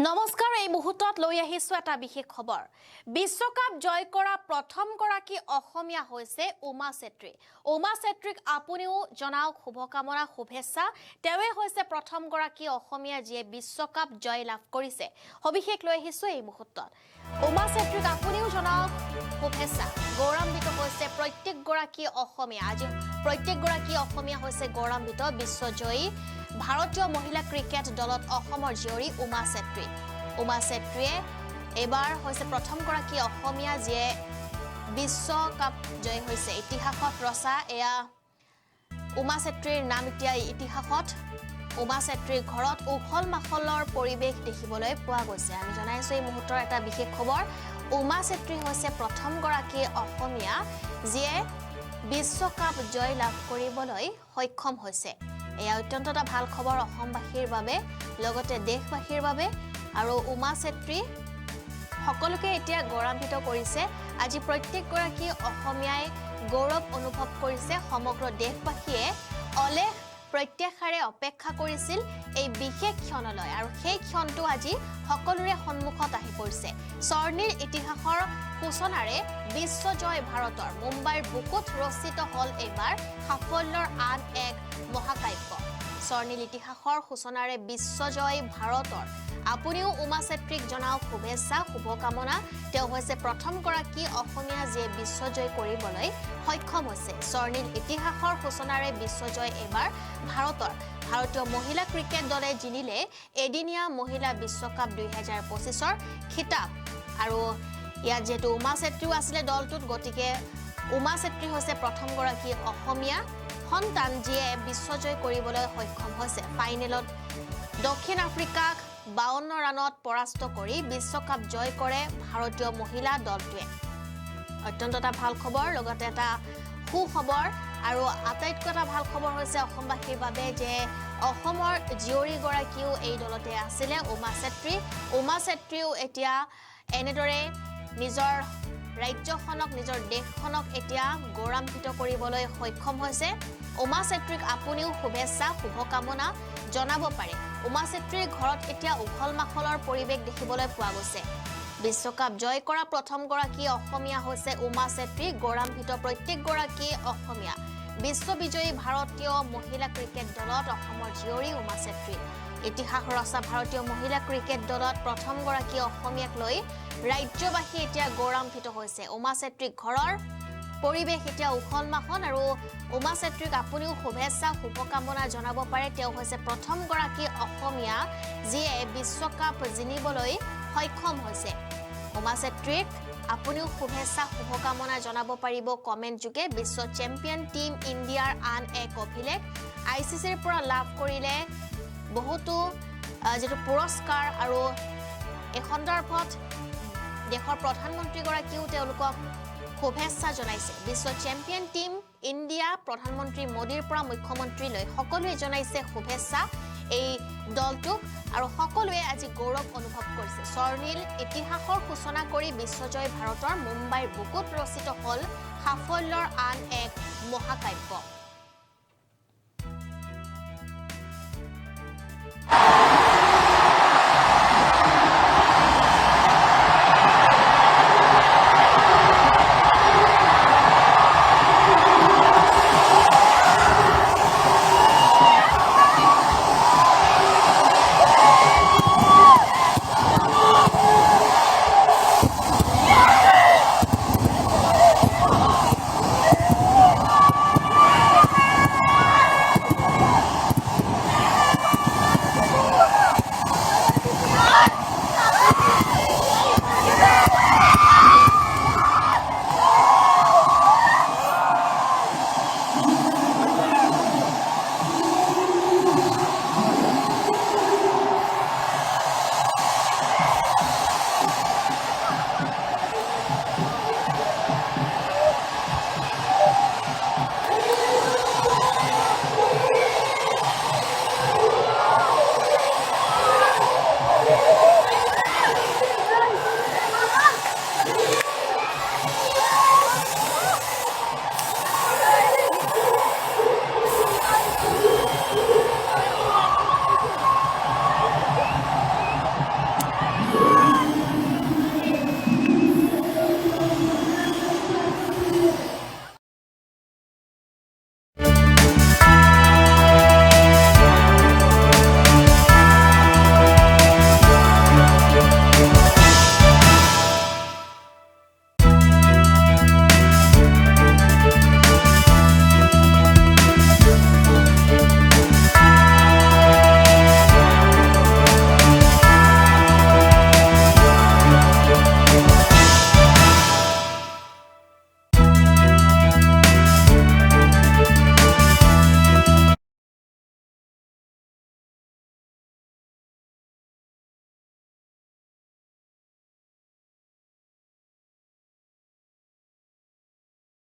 নমস্কাৰ এই মুহূৰ্তত লৈ আহিছোঁ এটা বিশেষ খবৰ। বিশ্বকাপ জয় কৰা প্ৰথমগৰাকী অসমীয়া হৈছে উমা চেত্ৰী। উমা চেত্ৰীক আপুনিও জনাওক শুভকামনা শুভেচ্ছা। তেওঁৱে হৈছে প্ৰথমগৰাকী অসমীয়া যিয়ে বিশ্বকাপ জয় লাভ কৰিছে। সবিশেষ লৈ আহিছোঁ এই মুহূৰ্তত। উমা চেত্ৰীক আপুনিও জনাওক শুভেচ্ছা। গৌৰৱান্বিত হৈছে প্ৰত্যেকগৰাকী অসমীয়া। আজি প্ৰত্যেকগৰাকী অসমীয়া হৈছে গৌৰৱান্বিত বিশ্বজয়ী। ভাৰতীয় মহিলা ক্ৰিকেট দলত অসমৰ জীয়ৰী উমা চেত্ৰী উমা চেত্ৰীয়ে এইবাৰ হৈছে প্ৰথমগৰাকী অসমীয়া যিয়ে বিশ্বকাপ জয়ী হৈছে। ইতিহাসত ৰচা এয়া উমা চেত্ৰীৰ নাম এতিয়া ইতিহাসত। উমা চেত্ৰীৰ ঘৰত উখল মাখলৰ পৰিৱেশ দেখিবলৈ পোৱা গৈছে। আমি জনাইছোঁ এই মুহূৰ্তৰ এটা বিশেষ খবৰ। উমা চেত্ৰী হৈছে প্ৰথমগৰাকী অসমীয়া যিয়ে বিশ্বকাপ জয় লাভ কৰিবলৈ সক্ষম হৈছে। এয়া অত্যন্ত এটা ভাল খবৰ অসমবাসীৰ বাবে লগতে দেশবাসীৰ বাবে। আৰু উমা চেত্ৰী সকলোকে এতিয়া গৌৰৱান্বিত কৰিছে। আজি প্ৰত্যেকগৰাকী অসমীয়াই গৌৰৱ অনুভৱ কৰিছে সমগ্ৰ দেশবাসীয়ে। অলেখ প্ৰত্যাশাৰে অপেক্ষা কৰিছিল এই বিশেষ ক্ষণলৈ আৰু সেই ক্ষণটো আজি সকলোৰে সন্মুখত আহি পৰিছে। স্বৰ্ণীল ইতিহাসৰ সূচনাৰে বিশ্বজয় ভাৰতৰ মুম্বাইৰ বুকুত ৰচিত হ'ল এইবাৰ সাফল্যৰ আন এক মহাকাব্য। স্বৰ্ণীল ইতিহাসৰ সূচনাৰে বিশ্বজয় ভাৰতৰ। আপুনিও উমা চেত্ৰীক জনাওক শুভেচ্ছা শুভকামনা। তেওঁ হৈছে প্ৰথমগৰাকী অসমীয়া যিয়ে বিশ্বজয় কৰিবলৈ সক্ষম হৈছে। স্বৰ্ণীল ইতিহাসৰ সূচনাৰে বিশ্বজয় এইবাৰ ভাৰতৰ। ভাৰতীয় মহিলা ক্ৰিকেট দলে জিনিলে এদিনীয়া মহিলা বিশ্বকাপ দুহেজাৰ পঁচিছৰ খিতাপ। আৰু ইয়াত যিহেতু উমা চেত্ৰীও আছিলে দলটোত গতিকে উমা চেত্ৰী হৈছে প্ৰথমগৰাকী অসমীয়া। সন্তান যিয়ে বিশ্বজয় কৰিবলৈ সক্ষম হৈছে। ফাইনেলত দক্ষিণ আফ্ৰিকাক বাৱন্ন ৰাণত পৰাস্ত কৰি বিশ্বকাপ জয় কৰে ভাৰতীয় মহিলা দলটোৱে। অত্যন্ত এটা ভালো খবৰ, লগতে এটা সুখবৰ আৰু আটাইতকৈ এটা ভালো খবৰ হৈছে অসমবাসীৰ বাবে যে অসমৰ জীয়ৰীগৰাকীও এই দলতে আছিলে, উমা চেত্ৰী উমা চেত্ৰীও এতিয়া এনেদৰে নিজৰ ৰাজ্যখনক নিজৰ দেশখনক এতিয়া গৌৰৱান্বিত কৰিবলৈ সক্ষম হৈছে। উমা চেত্ৰীক আপুনিও শুভেচ্ছা শুভকামনা জনাব পাৰে। উমা চেত্ৰীৰ ঘৰত এতিয়া উখল মাখলৰ পৰিৱেশ দেখিবলৈ পোৱা গৈছে। বিশ্বকাপ জয় কৰা প্ৰথমগৰাকী অসমীয়া হৈছে উমা চেত্ৰী গৌৰৱান্বিত প্ৰত্যেকগৰাকী অসমীয়া। বিশ্ববিজয়ী ভাৰতীয় মহিলা ক্ৰিকেট দলত অসমৰ জীয়ৰী উমা চেত্ৰী। ইতিহাস ৰচা ভাৰতীয় মহিলা ক্ৰিকেট দলত প্ৰথমগৰাকী অসমীয়াক লৈ ৰাজ্যবাসী এতিয়া গৌৰৱান্বিত হৈছে। উমা চেত্ৰীক ঘৰৰ পৰিৱেশ এতিয়া উখল মাখল আৰু উমা চেত্ৰীক আপুনিও শুভেচ্ছা শুভকামনা জনাব পাৰে। তেওঁ হৈছে প্ৰথমগৰাকী অসমীয়া যিয়ে বিশ্বকাপ জিনিবলৈ সক্ষম হৈছে। উমা চেত্ৰীক আপুনিও শুভেচ্ছা শুভকামনা জনাব পাৰিব কমেণ্ট যোগে। বিশ্ব চেম্পিয়ন টীম ইণ্ডিয়াৰ আন এক অভিলেখ। আই চি চিৰ পৰা লাভ কৰিলে বহুতো যিটো পুৰস্কাৰ আৰু এই সন্দৰ্ভত দেশৰ প্ৰধানমন্ত্ৰীগৰাকীও তেওঁলোকক শুভেচ্ছা জনাইছে। বিশ্ব চেম্পিয়ন টীম ইণ্ডিয়া প্ৰধানমন্ত্ৰী মোদীৰ পৰা মুখ্যমন্ত্ৰীলৈ সকলোৱে জনাইছে শুভেচ্ছা এই দলটোক আৰু সকলোৱে আজি গৌৰৱ অনুভৱ কৰিছে। স্বৰ্ণীল ইতিহাসৰ সূচনা কৰি বিশ্বজয় ভাৰতৰ মুম্বাইৰ বুকুত ৰচিত হ'ল সাফল্যৰ আন এক মহাকাব্য।